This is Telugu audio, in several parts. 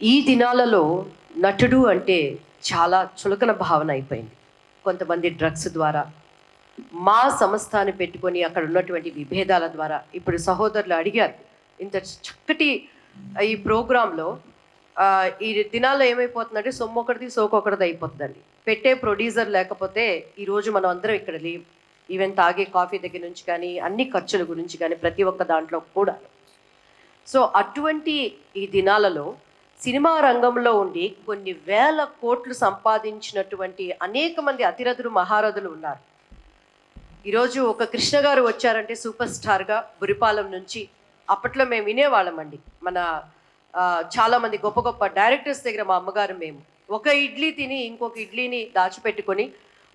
ఈ దినాలలో నటుడు అంటే చాలా చులకన భావన అయిపోయింది. కొంతమంది డ్రగ్స్ ద్వారా మా సంస్థని పెట్టుకొని అక్కడ ఉన్నటువంటి విభేదాల ద్వారా ఇప్పుడు సహోదరులు అడిగారు. ఇంత చక్కటి ఈ ప్రోగ్రాంలో ఈ దినాల్లో ఏమైపోతుందంటే సొమ్ము ఒకటిది సోకొకటిది అయిపోతుందండి. పెట్టే ప్రొడ్యూసర్ లేకపోతే ఈరోజు మనం అందరం ఇక్కడ లేవు ఈవెన్ తాగే కాఫీ దగ్గర నుంచి కానీ అన్ని ఖర్చుల గురించి కానీ ప్రతి ఒక్క దాంట్లో కూడా. సో అటువంటి ఈ దినాలలో సినిమా రంగంలో ఉండి కొన్ని వేల కోట్లు సంపాదించినటువంటి అనేక మంది అతిరథులు మహారథులు ఉన్నారు. ఈరోజు ఒక కృష్ణ గారు వచ్చారంటే సూపర్ స్టార్గా బురిపాలెం నుంచి. అప్పట్లో మేము వినేవాళ్ళమండి మన చాలామంది గొప్ప గొప్ప డైరెక్టర్స్ దగ్గర మా అమ్మగారు మేము. ఒక ఇడ్లీ తిని ఇంకొక ఇడ్లీని దాచిపెట్టుకొని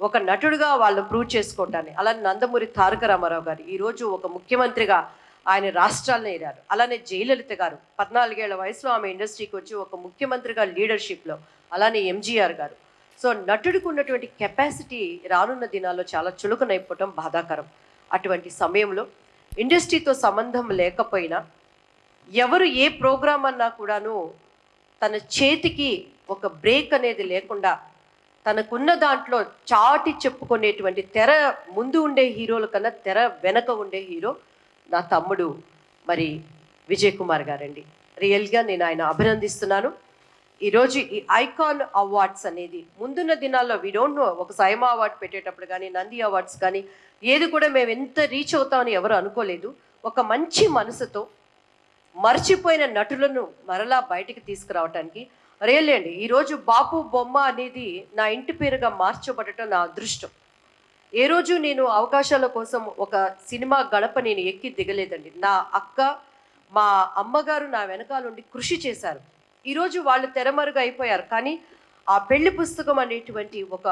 ఒక నటుడుగా వాళ్ళు ప్రూవ్ చేసుకోవటాన్ని. అలానే నందమూరి తారక రామారావు గారు ఈరోజు ఒక ముఖ్యమంత్రిగా ఆయన రాష్ట్రాలను ఏరారు. అలానే జయలలిత గారు పద్నాలుగేళ్ళ వయసులో ఆమె ఇండస్ట్రీకి వచ్చి ఒక ముఖ్యమంత్రిగా లీడర్షిప్లో అలానే ఎంజీఆర్ గారు. సో నటుడికి ఉన్నటువంటి కెపాసిటీ రానున్న దినాల్లో చాలా చులకనైపోవటం బాధాకరం. అటువంటి సమయంలో ఇండస్ట్రీతో సంబంధం లేకపోయినా ఎవరు ఏ ప్రోగ్రాం అన్నా కూడాను తన చేతికి ఒక బ్రేక్ అనేది లేకుండా తనకున్న దాంట్లో చాటి చెప్పుకునేటువంటి తెర ముందు ఉండే హీరోల కన్నా తెర వెనక ఉండే హీరో నా తమ్ముడు మరి విజయ్ కుమార్ గారండి. రియల్గా నేను ఆయన అభినందిస్తున్నాను. ఈరోజు ఈ ఐకాన్ అవార్డ్స్ అనేది ముందున్న దినాల్లో వీ డోంట్ నో ఒక సైమా అవార్డ్ పెట్టేటప్పుడు కానీ నంది అవార్డ్స్ కానీ ఏది కూడా మేము ఎంత రీచ్ అవుతామని ఎవరు అనుకోలేదు. ఒక మంచి మనసుతో మర్చిపోయిన నటులను మరలా బయటికి తీసుకురావటానికి రియల్ అండి. ఈరోజు బాపు బొమ్మ అనేది నా ఇంటి పేరుగా మార్చబడటం నా అదృష్టం. ఏ రోజు నేను అవకాశాల కోసం ఒక సినిమా గడప నేను ఎక్కి దిగలేదండి. నా అక్క మా అమ్మగారు నా వెనకాలండి కృషి చేశారు. ఈరోజు వాళ్ళు తెరమరుగు అయిపోయారు. కానీ ఆ పెళ్ళి పుస్తకం అనేటువంటి ఒక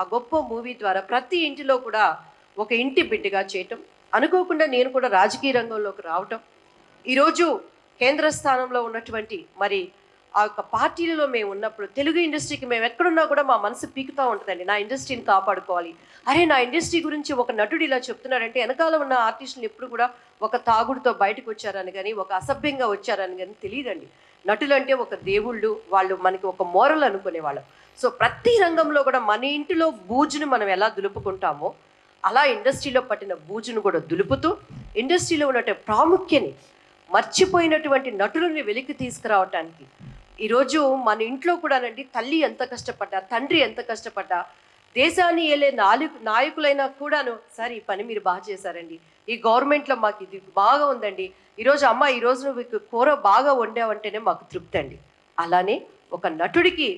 ఆ గొప్ప మూవీ ద్వారా ప్రతి ఇంటిలో కూడా ఒక ఇంటి బిడ్డగా చేయటం అనుకోకుండా నేను కూడా రాజకీయ రంగంలోకి రావటం ఈరోజు కేంద్ర స్థానంలో ఉన్నటువంటి మరి ఆ యొక్క పార్టీలలో మేము ఉన్నప్పుడు తెలుగు ఇండస్ట్రీకి మేము ఎక్కడున్నా కూడా మా మనసు పీకుతూ ఉంటుందండి. నా ఇండస్ట్రీని కాపాడుకోవాలి. అరే నా ఇండస్ట్రీ గురించి ఒక నటుడు ఇలా చెప్తున్నాడంటే వెనకాల ఉన్న ఆర్టిస్టులు ఎప్పుడు కూడా ఒక తాగుడుతో బయటకు వచ్చారని కానీ ఒక అసభ్యంగా వచ్చారని కానీ తెలియదండి. నటులు అంటే ఒక దేవుళ్ళు వాళ్ళు మనకి ఒక మోరల్ అనుకునేవాళ్ళం. సో ప్రతి రంగంలో కూడా మన ఇంటిలో బూజును మనం ఎలా దులుపుకుంటామో అలా ఇండస్ట్రీలో పట్టిన బూజును కూడా దులుపుతూ ఇండస్ట్రీలో ఉన్నటువంటి ప్రాముఖ్యని మర్చిపోయినటువంటి నటులని వెలికి తీసుకురావటానికి ఈరోజు మన ఇంట్లో కూడానండి తల్లి ఎంత కష్టపడ్డా తండ్రి ఎంత కష్టపడ్డా దేశాన్ని ఏలే నాలుగు నాయకులైనా కూడాను సార్ ఈ పని మీరు బాగా చేశారండి. ఈ గవర్నమెంట్లో మాకు ఇది బాగా ఉందండి. ఈరోజు అమ్మ ఈరోజు నువ్వు కూర బాగా వండావంటేనే మాకు తృప్తి అండి. అలానే ఒక నటుడికి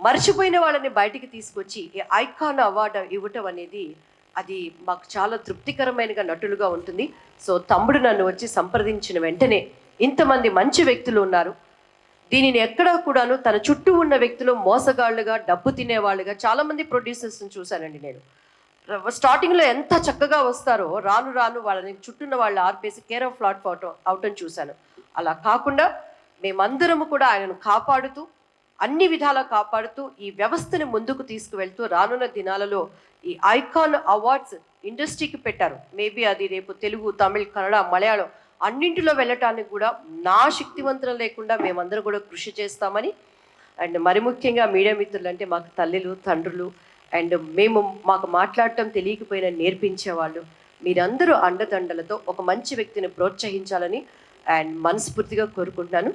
మర్చిపోయిన వాళ్ళని బయటికి తీసుకొచ్చి ఈ ఐకాన్ అవార్డు ఇవ్వటం అనేది అది మాకు చాలా తృప్తికరమైనగా నటులుగా ఉంటుంది. సో తమ్ముడు నన్ను వచ్చి సంప్రదించిన వెంటనే ఇంతమంది మంచి వ్యక్తులు ఉన్నారు. దీనిని ఎక్కడా కూడాను తన చుట్టూ ఉన్న వ్యక్తులు మోసగాళ్ళుగా డబ్బు తినేవాళ్ళుగా చాలామంది ప్రొడ్యూసర్స్ని చూశానండి నేను. స్టార్టింగ్లో ఎంత చక్కగా వస్తారో రాను రాను వాళ్ళని చుట్టూన్న వాళ్ళు ఆర్పేసి కేర్ ఆఫ్ ఫ్లాట్ అవటం అవటం చూశాను. అలా కాకుండా మేమందరము కూడా ఆయనను కాపాడుతూ అన్ని విధాలా కాపాడుతూ ఈ వ్యవస్థని ముందుకు తీసుకువెళ్తూ రానున్న దినాలలో ఈ ఐకాన్ అవార్డ్స్ ఇండస్ట్రీకి పెట్టారు. మేబీ అది రేపు తెలుగు తమిళ్ కన్నడ మలయాళం అన్నింటిలో వెళ్ళటానికి కూడా నా శక్తివంతం లేకుండా మేమందరూ కూడా కృషి చేస్తామని అండ్ మరి ముఖ్యంగా మీడియా మిత్రులు అంటే మాకు తల్లులు తండ్రులు అండ్ మేము మాకు మాట్లాడటం తెలియకపోయినా నేర్పించేవాళ్ళు. మీరందరూ అండదండలతో ఒక మంచి వ్యక్తిని ప్రోత్సహించాలని అండ్ మనస్ఫూర్తిగా కోరుకుంటున్నాను.